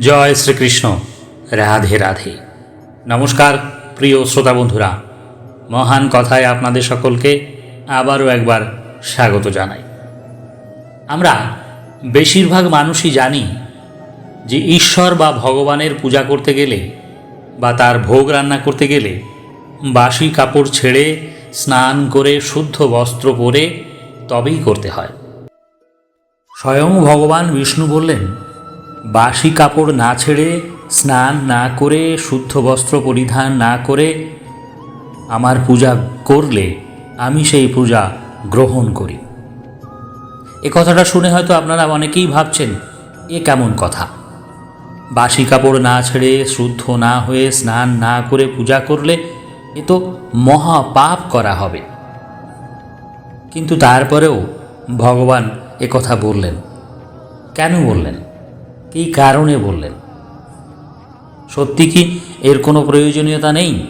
জয় শ্রীকৃষ্ণ। রাধে রাধে। নমস্কার, প্রিয় শ্রোতা বন্ধুরা। মহান কথায় আপনাদের সকলকে আবারও একবার স্বাগত জানাই। আমরা বেশিরভাগ মানুষই জানি যে ঈশ্বর বা ভগবানের পূজা করতে গেলে বা তার ভোগ রান্না করতে গেলে বাসি কাপড় ছেড়ে, স্নান করে, শুদ্ধ বস্ত্র পরে তবেই করতে হয়। স্বয়ং ভগবান বিষ্ণু বললেন বাসি কাপড় না ছেড়ে, স্নান না করে, শুদ্ধ বস্ত্র পরিধান না করে আমার পূজা করলে আমি সেই পূজা গ্রহণ করি। এ কথাটা শুনে হয়তো আপনারা অনেকেই ভাবছেন, এ কেমন কথা? বাসি কাপড় না ছেড়ে, শুদ্ধ না হয়ে, স্নান না করে পূজা করলে এ তো মহাপাপ করা হবে। কিন্তু তারপরেও ভগবান কথা বললেন। কেন বললেন? কী কারণে বললেন? সত্যি কি এর কোনো প্রয়োজনীয়তা নেই?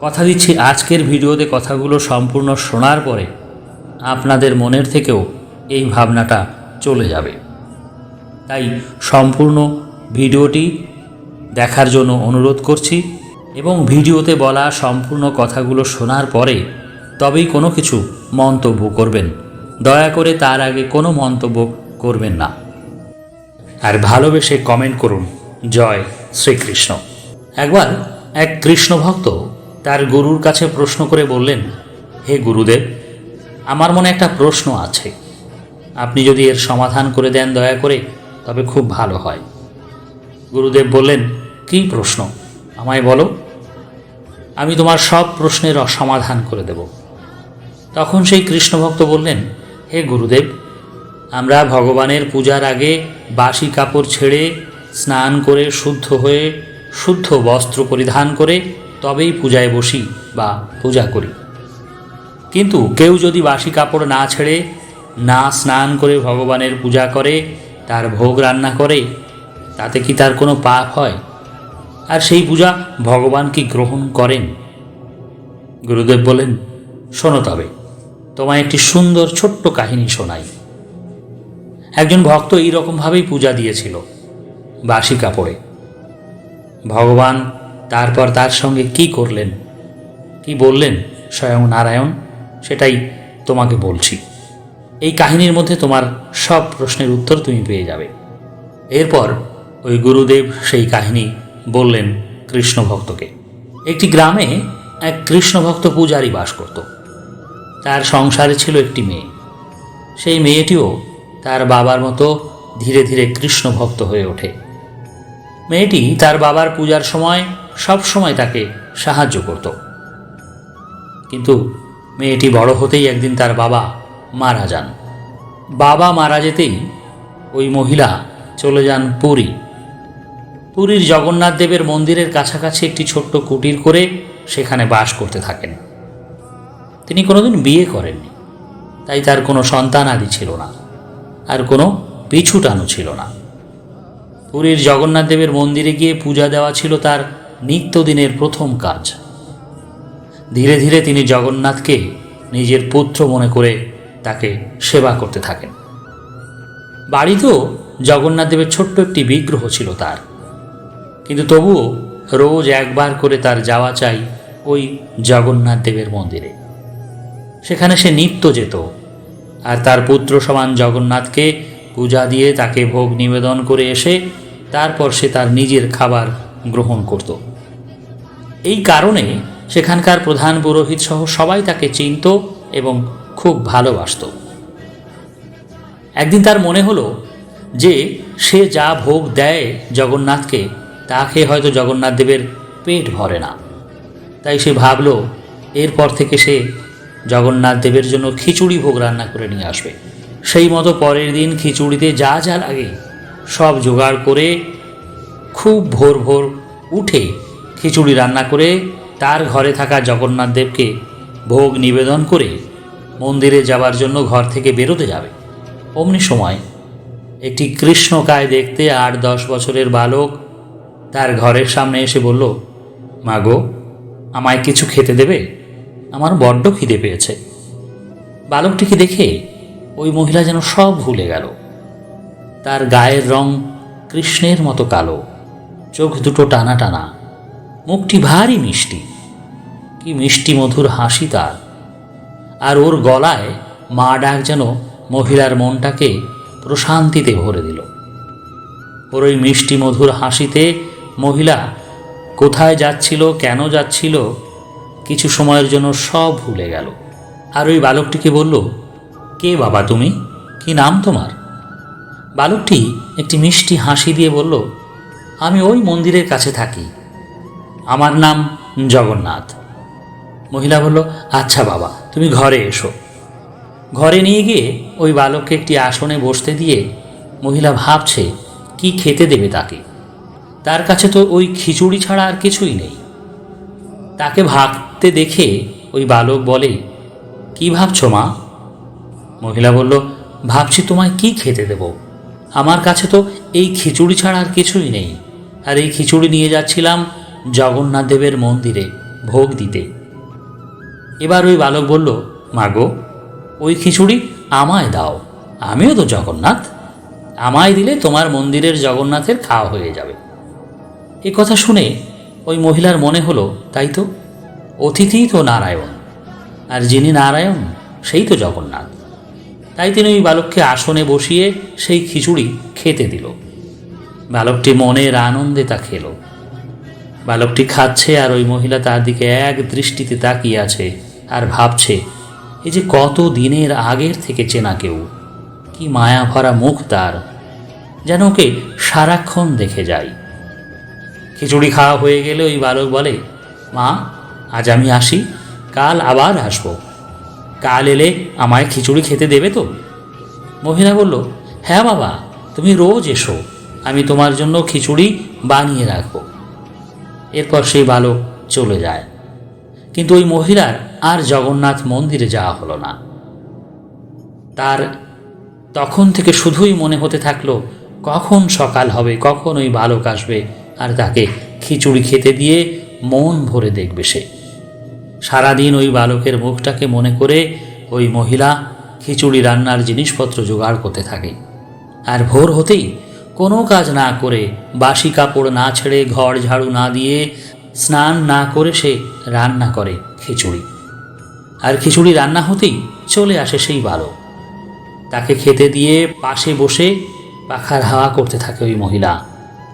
কথা দিচ্ছি আজকের ভিডিওতে কথাগুলো সম্পূর্ণ শোনার পরে আপনাদের মনের থেকেও এই ভাবনাটা চলে যাবে। তাই সম্পূর্ণ ভিডিওটি দেখার জন্য অনুরোধ করছি এবং ভিডিওতে বলা সম্পূর্ণ কথাগুলো শোনার পরে তবেই কোনো কিছু মন্তব্য করবেন। দয়া করে তার আগে কোনো মন্তব্য করবেন না। আর ভালোবেসে কমেন্ট করুন, জয় শ্রীকৃষ্ণ। একবার এক কৃষ্ণ ভক্ত তার গুরুর কাছে প্রশ্ন করে বললেন, হে গুরুদেব, আমার মনে একটা প্রশ্ন আছে। আপনি যদি এর সমাধান করে দেন দয়া করে, তবে খুব ভালো হয়। গুরুদেব বললেন, কী প্রশ্ন? আমায় বলো। আমি তোমার সব প্রশ্নের সমাধান করে দেব। তখন সেই কৃষ্ণভক্ত বললেন, হে গুরুদেব আমরা ভগবানের পূজার আগে বাসি কাপড় ছেড়ে স্নান করে শুদ্ধ হয়ে শুদ্ধ বস্ত্র পরিধান করে তবেই পূজায় বসি বা পূজা করি। কিন্তু কেউ যদি বাসি কাপড় না ছেড়ে না স্নান করে ভগবানের পূজা করে, তার ভোগ রান্না করে, তাতে কি তার কোনো পাপ হয়? আর সেই পূজা ভগবান কি গ্রহণ করেন? গুরুদেব বলেন, শোনো তবে, তোমায় একটি সুন্দর ছোট্ট কাহিনী শোনাই। একজন ভক্ত এই রকমভাবেই পূজা দিয়েছিল বাসি কাপড়ে। ভগবান তারপর তার সঙ্গে কি করলেন, কি বললেন, স্বয়ং নারায়ণ, সেটাই তোমাকে বলছি। এই কাহিনীর মধ্যে তোমার সব প্রশ্নের উত্তর তুমি পেয়ে যাবে। এরপর ওই গুরুদেব সেই কাহিনী বললেন কৃষ্ণ ভক্তকে। একটি গ্রামে এক কৃষ্ণ ভক্ত পূজারী বাস করত। তার সংসারে ছিল একটি মেয়ে। সেই মেয়েটিও তার বাবার মতো ধীরে ধীরে কৃষ্ণ ভক্ত হয়ে ওঠে। মেয়েটি তার বাবার পূজার সময় সব সময় তাকে সাহায্য করত। কিন্তু মেয়েটি বড় হতেই একদিন তার বাবা মারা যান। বাবা মারা যেতেই ওই মহিলা চলে যান পুরী। পুরীর জগন্নাথ দেবের মন্দিরের কাছাকাছি একটি ছোট্ট কুটির করে সেখানে বাস করতে থাকেন। তিনি কোনোদিন বিয়ে করেননি, তাই তার কোনো সন্তান আদি ছিল না। আর কোনো পিছুটানো ছিল না। পুরীর জগন্নাথ দেবের মন্দিরে গিয়ে পূজা দেওয়া ছিল তার নিত্যদিনের প্রথম কাজ। ধীরে ধীরে তিনি জগন্নাথকে নিজের পুত্র মনে করে তাকে সেবা করতে থাকেন। বাড়িতেও জগন্নাথ দেবের ছোট্ট একটি বিগ্রহ ছিল তার। কিন্তু তবুও রোজ একবার করে তার যাওয়া চাই ওই জগন্নাথ দেবের মন্দিরে। সেখানে সে নিত্য যেত আর তার পুত্র সমান জগন্নাথকে পূজা দিয়ে তাকে ভোগ নিবেদন করে এসে তারপর সে তার নিজের খাবার গ্রহণ করত। এই কারণে সেখানকার প্রধান পুরোহিত সহ সবাই তাকে চিনত এবং খুব ভালোবাসত। একদিন তার মনে হলো যে সে যা ভোগ দেয় জগন্নাথকে, তা খেয়ে হয়তো জগন্নাথ দেবের পেট ভরে না। তাই সে ভাবল, এরপর থেকে সে জগন্নাথ দেবের জন্য খিচুড়ি ভোগ রান্না করে নিয়ে আসবে। সেই মতো পরের দিন খিচুড়িতে যা যা লাগে, সব জোগাড় করে খুব ভোর ভোর উঠে খিচুড়ি রান্না করে তার ঘরে থাকা জগন্নাথ দেবকে ভোগ নিবেদন করে মন্দিরে যাবার জন্য ঘর থেকে বেরোতে যাবে। অমনি সময় একটি কৃষ্ণকায় দেখতে আট দশ বছরের বালক তার ঘরের সামনে এসে বলল মাগো আমায় কিছু খেতে দেবে? আমার বড্ড খিদে পেয়েছে। বালকটিকে দেখে ওই মহিলা যেন সব ভুলে গেল। তার গায়ের রং কৃষ্ণের মতো কালো, চোখ দুটো টানা টানা, মুখটি ভারী মিষ্টি। কি মিষ্টি মধুর হাসি তার। আর ওর গলায় মা ডাক যেন মহিলার মনটাকে প্রশান্তিতে ভরে দিল। ওর ওই মিষ্টি মধুর হাসিতে মহিলা কোথায় যাচ্ছিল, কেন যাচ্ছিল কিছু সময়ের জন্য সব ভুলে গেল। আর ওই বালকটিকে বলল, কে বাবা তুমি? কি নাম তোমার? বালকটি একটি মিষ্টি হাসি দিয়ে বলল, আমি ওই মন্দিরের কাছে থাকি। আমার নাম জগন্নাথ। মহিলা বলল আচ্ছা বাবা, তুমি ঘরে এসো। ঘরে নিয়ে গিয়ে ওই বালককে একটি আসনে বসতে দিয়ে মহিলা ভাবছে, কি খেতে দেবে তাকে? তার কাছে তো ওই খিচুড়ি ছাড়া আর কিছুই নেই। তাকে ভাবতে দেখে ওই বালক বলে, কি ভাবছ মা? মহিলা বলল, ভাবছি তোমায় কি খেতে দেব? আমার কাছে তো এই খিচুড়ি ছাড়া আর কিছুই নেই। আর এই খিচুড়ি নিয়ে যাচ্ছিলাম জগন্নাথ দেবের মন্দিরে ভোগ দিতে। এবার ওই বালক বলল মাগো ওই খিচুড়ি আমায় দাও, আমিও তো জগন্নাথ। আমায় দিলে তোমার মন্দিরের জগন্নাথের খাওয়া হয়ে যাবে। এ কথা শুনে ওই মহিলার মনে হলো, তাই তো? অতিথিই তো নারায়ণ, আর যিনি নারায়ণ, সেই তো জগন্নাথ। তাই তিনি ওই বালককে আসনে বসিয়ে সেই খিচুড়ি খেতে দিল। বালকটি মনের আনন্দে তা খেল। বালকটি খাচ্ছে আর ওই মহিলা তার দিকে এক দৃষ্টিতে তাকিয়ে আছে আর ভাবছে এই যে কত দিনের আগের থেকে চেনা কেউ, কি মায়া ভরা মুখ তার, যেন ওকে সারাক্ষণ দেখে যায়। খিচুড়ি খাওয়া হয়ে গেলে ওই বালক বলে, মা আজ আমি আসি, কাল আবার আসব। কাল এলে আমায় খিচুড়ি খেতে দেবে তো? মহিলা বলল হ্যাঁ বাবা, তুমি রোজ এসো, আমি তোমার জন্য খিচুড়ি বানিয়ে রাখব। এরপর সেই বালক চলে যায়। কিন্তু ওই মহিলার আর জগন্নাথ মন্দিরে যাওয়া হলো না। তার তখন থেকে শুধুই মনে হতে থাকল, কখন সকাল হবে, কখন ওই বালক আসবে, আর তাকে খিচুড়ি খেতে দিয়ে মন ভরে দেখবে সে। সারাদিন ওই বালকের মুখটাকে মনে করে ওই মহিলা খিচুড়ি রান্নার জিনিসপত্র জোগাড় করতে থাকে। আর ভোর হতেই কোনো কাজ না করে বাসি কাপড় না ছেড়ে ঘর ঝাড়ু না দিয়ে স্নান না করে সে রান্না করে খিচুড়ি। আর খিচুড়ি রান্না হতেই চলে আসে সেই বালক। তাকে খেতে দিয়ে পাশে বসে পাখার হাওয়া করতে থাকে ওই মহিলা।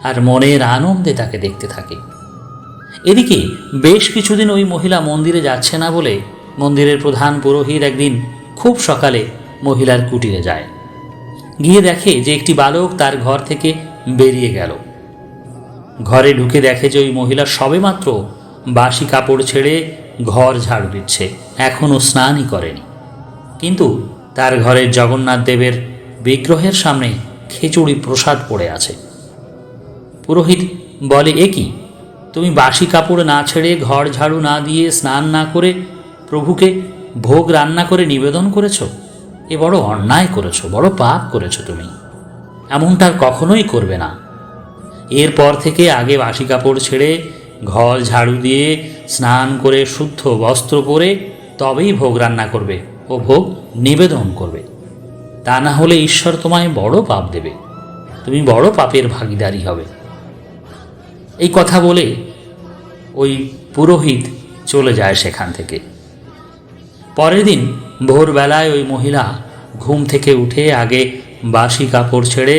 আর মনের আনন্দে তাকে দেখতে থাকে। এদিকে বেশ কিছুদিন ওই মহিলা মন্দিরে যাচ্ছে না বলে মন্দিরের প্রধান পুরোহিত একদিন খুব সকালে মহিলার কুটিরে যায়। গিয়ে দেখে যে একটি বালক তার ঘর থেকে বেরিয়ে গেল। ঘরে ঢুকে দেখে যে ওই মহিলা সবেমাত্র বাসি কাপড় ছেড়ে ঘর ঝাড়ু দিচ্ছে এখনও স্নানই করেনি। কিন্তু তার ঘরের জগন্নাথ দেবের বিগ্রহের সামনে খিচুড়ি প্রসাদ পড়ে আছে। পুরোহিত বলে, এ কি? তুমি বাসি কাপড় না ছেড়ে ঘর ঝাড়ু না দিয়ে স্নান না করে প্রভুকে ভোগ রান্না করে নিবেদন করেছ? এ বড় অন্যায় করেছ, বড় পাপ করেছ তুমি। এমনটা কখনোই করবে না। এরপর থেকে আগে বাসি কাপড় ছেড়ে ঘর ঝাড়ু দিয়ে স্নান করে শুদ্ধ বস্ত্র পরে তবেই ভোগ রান্না করবে ও ভোগ নিবেদন করবে। তা না হলে ঈশ্বর তোমায় বড় পাপ দেবে। তুমি বড় পাপের ভাগিদারি হবে। এই কথা বলে ওই পুরোহিত চলে যায় সেখান থেকে। পরের দিন ভোরবেলায় ওই মহিলা ঘুম থেকে উঠে আগে বাসি কাপড় ছেড়ে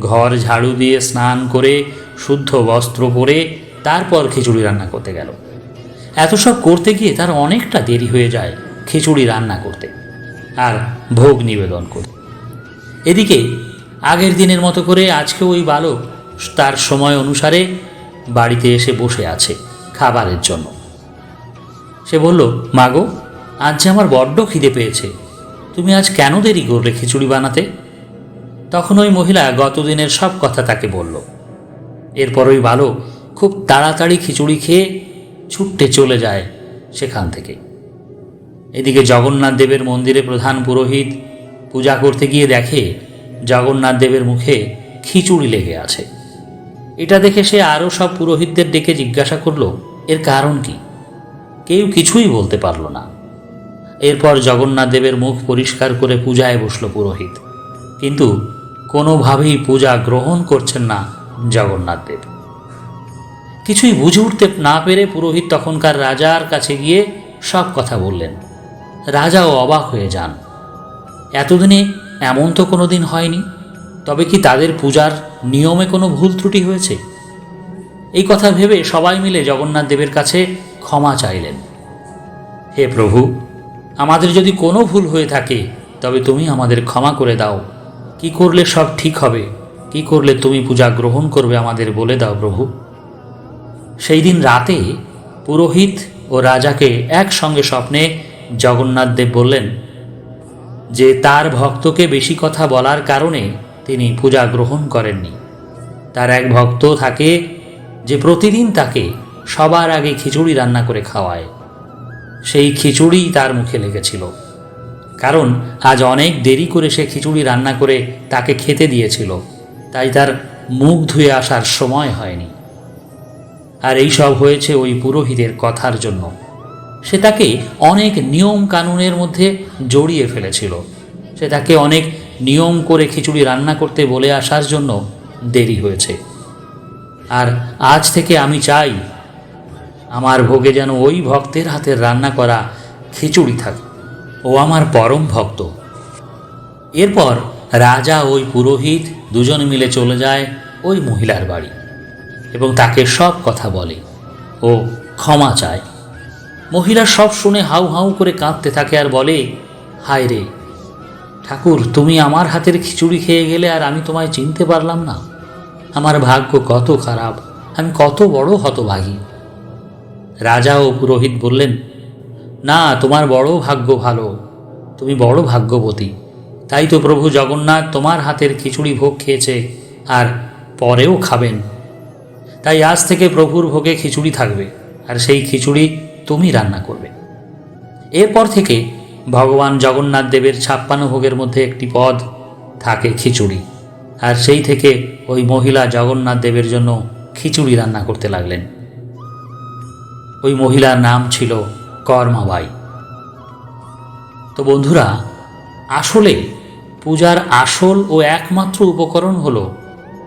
ঘর ঝাড়ু দিয়ে স্নান করে, শুদ্ধ বস্ত্র পরে তারপর খিচুড়ি রান্না করতে গেল। এত সব করতে গিয়ে তার অনেকটা দেরি হয়ে যায় খিচুড়ি রান্না করতে আর ভোগ নিবেদন করতে। এদিকে আগের দিনের মতো করে আজকে ওই বালক তার সময় অনুসারে বাড়িতে এসে বসে আছে খাবারের জন্য। সে বলল মাগো আজ যে আমার বড্ড খিদে পেয়েছে, তুমি আজ কেন দেরি করলে খিচুড়ি বানাতে? তখন ওই মহিলা গতদিনের সব কথা তাকে বলল। এরপর ওই বালক খুব তাড়াতাড়ি খিচুড়ি খেয়ে ছুটতে চলে যায় সেখান থেকে। এদিকে জগন্নাথ দেবের মন্দিরে প্রধান পুরোহিত পূজা করতে গিয়ে দেখে জগন্নাথ দেবের মুখে খিচুড়ি লেগে আছে। এটা দেখে সে আরও সব পুরোহিতদের ডেকে জিজ্ঞাসা করল, এর কারণ কি? কেউ কিছুই বলতে পারল না। এরপর জগন্নাথ দেবের মুখ পরিষ্কার করে পূজায় বসল পুরোহিত। কিন্তু কোনোভাবেই পূজা গ্রহণ করছেন না জগন্নাথ দেব। কিছুই বুঝে উঠতে না পেরে পুরোহিত তখনকার রাজার কাছে গিয়ে সব কথা বললেন। রাজাও অবাক হয়ে যান। এতদিনে এমন তো কোনো দিন হয়নি? তবে কি তাদের পূজার নিয়মে কোনো ভুল ত্রুটি হয়েছে? এই কথা ভেবে সবাই মিলে জগন্নাথ দেবের কাছে ক্ষমা চাইলেন। হে প্রভু, আমাদের যদি কোনো ভুল হয়ে থাকে, তবে তুমি আমাদের ক্ষমা করে দাও। কি করলে সব ঠিক হবে? কি করলে তুমি পূজা গ্রহণ করবে আমাদের বলে দাও প্রভু। সেই দিন রাতে পুরোহিত ও রাজাকে একসঙ্গে স্বপ্নে জগন্নাথ দেব বললেন, যে তার ভক্তকে বেশি কথা বলার কারণে তিনি পূজা গ্রহণ করেননি। তার এক ভক্ত থাকে যে প্রতিদিন তাকে সবার আগে খিচুড়ি রান্না করে খাওয়ায়। সেই খিচুড়ি তার মুখে লেগেছিল। কারণ আজ অনেক দেরি করে সে খিচুড়ি রান্না করে তাকে খেতে দিয়েছিল। তাই তার মুখ ধুয়ে আসার সময় হয়নি। আর এই সব হয়েছে ওই পুরোহিতের কথার জন্য। সে তাকে অনেক নিয়ম কানুনের মধ্যে জড়িয়ে ফেলেছিল। সে তাকে অনেক নিয়ম করে খিচুড়ি রান্না করতে বলে আসার জন্য দেরি হয়েছে। আর আজ থেকে আমি চাই, আমার ভোগে যেন ওই ভক্তের হাতের রান্না করা খিচুড়ি থাকে। ও আমার পরম ভক্ত। এরপর রাজা ওই পুরোহিত দুজন মিলে চলে যায় ওই মহিলার বাড়ি এবং তাকে সব কথা বলে ও ক্ষমা চায়। মহিলা সব শুনে হাউ হাউ করে কাঁদতে থাকে আর বলে, হায় রে ঠাকুর, তুমি আমার হাতের খিচুড়ি খেয়ে গেলে আর আমি তোমায় চিনতে পারলাম না। আমার ভাগ্য কত খারাপ, আমি কত বড় হতভাগী। রাজা ও পুরোহিত বললেন, না, তোমার বড় ভাগ্য ভালো, তুমি বড় ভাগ্যবতী। তাই তো প্রভু জগন্নাথ তোমার হাতের খিচুড়ি ভোগ খেয়েছে আর পরেও খাবেন। তাই আজ থেকে প্রভুর ভোগে খিচুড়ি থাকবে, আর সেই খিচুড়ি তুমি রান্না করবে। এরপর থেকে ভগবান জগন্নাথ দেবের ছাপ্পান্ন ভোগের মধ্যে একটি পদ থাকে খিচুড়ি। আর সেই থেকে ওই মহিলা জগন্নাথ দেবের জন্য খিচুড়ি রান্না করতে লাগলেন। ওই মহিলার নাম ছিল কর্মাবাই। তো বন্ধুরা, আসলে পূজার আসল ও একমাত্র উপকরণ হল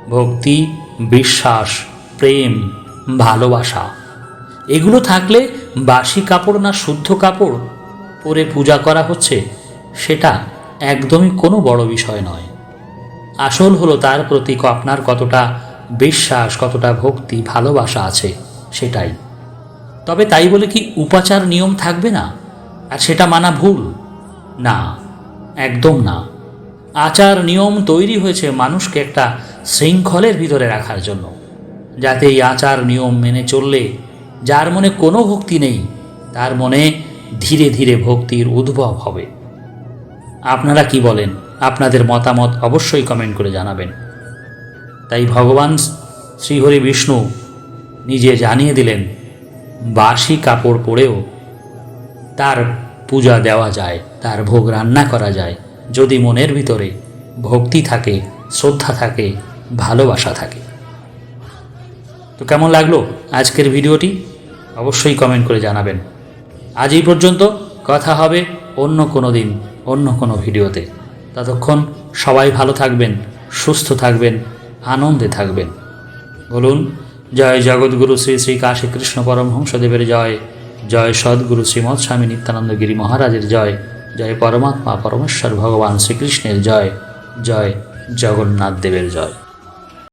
ভক্তি, বিশ্বাস, প্রেম, ভালোবাসা। এগুলো থাকলে বাসি কাপড় না শুদ্ধ কাপড় পরে পূজা করা হচ্ছে, সেটা একদমই কোনো বড় বিষয় নয়। আসল হলো তার প্রতি আপনার কতটা বিশ্বাস, কতটা ভক্তি, ভালোবাসা আছে, সেটাই। তবে তাই বলে কি উপাচার নিয়ম থাকবে না? আর সেটা মানা ভুল? না, একদম না। আচার নিয়ম তৈরি হয়েছে মানুষকে একটা শৃঙ্খলের ভিতরে রাখার জন্য। যাতে এই আচার নিয়ম মেনে চললে যার মনে কোনো ভক্তি নেই, তার মনে ধীরে ধীরে ভক্তির উদ্ভব হবে। আপনারা কি বলেন? আপনাদের মতামত অবশ্যই কমেন্ট করে জানাবেন। তাই ভগবান শ্রীহরি বিষ্ণু নিজে জানিয়ে দিলেন, বাসি কাপড় পরেও তার পূজা দেওয়া যায়, তার ভোগ রান্না করা যায়। যদি মনের ভিতরে ভক্তি থাকে, শ্রদ্ধা থাকে, ভালোবাসা থাকে। তো কেমন লাগল আজকের ভিডিওটি? অবশ্যই কমেন্ট করে জানাবেন। আজ এই পর্যন্ত। কথা হবে অন্য কোনো দিন, অন্য কোনো ভিডিওতে। ততক্ষণ সবাই ভালো থাকবেন, সুস্থ থাকবেন, আনন্দে থাকবেন। বলুন, জয় জগৎগুরু শ্রী শ্রী কাশী কৃষ্ণ পরমহংসদেবের জয়। জয় সদ্গুরু শ্রীমৎ স্বামী নিত্যানন্দ গিরি মহারাজের জয়। জয় পরমাত্মা পরমেশ্বর ভগবান শ্রীকৃষ্ণের জয়। জয় জগন্নাথ দেবের জয়।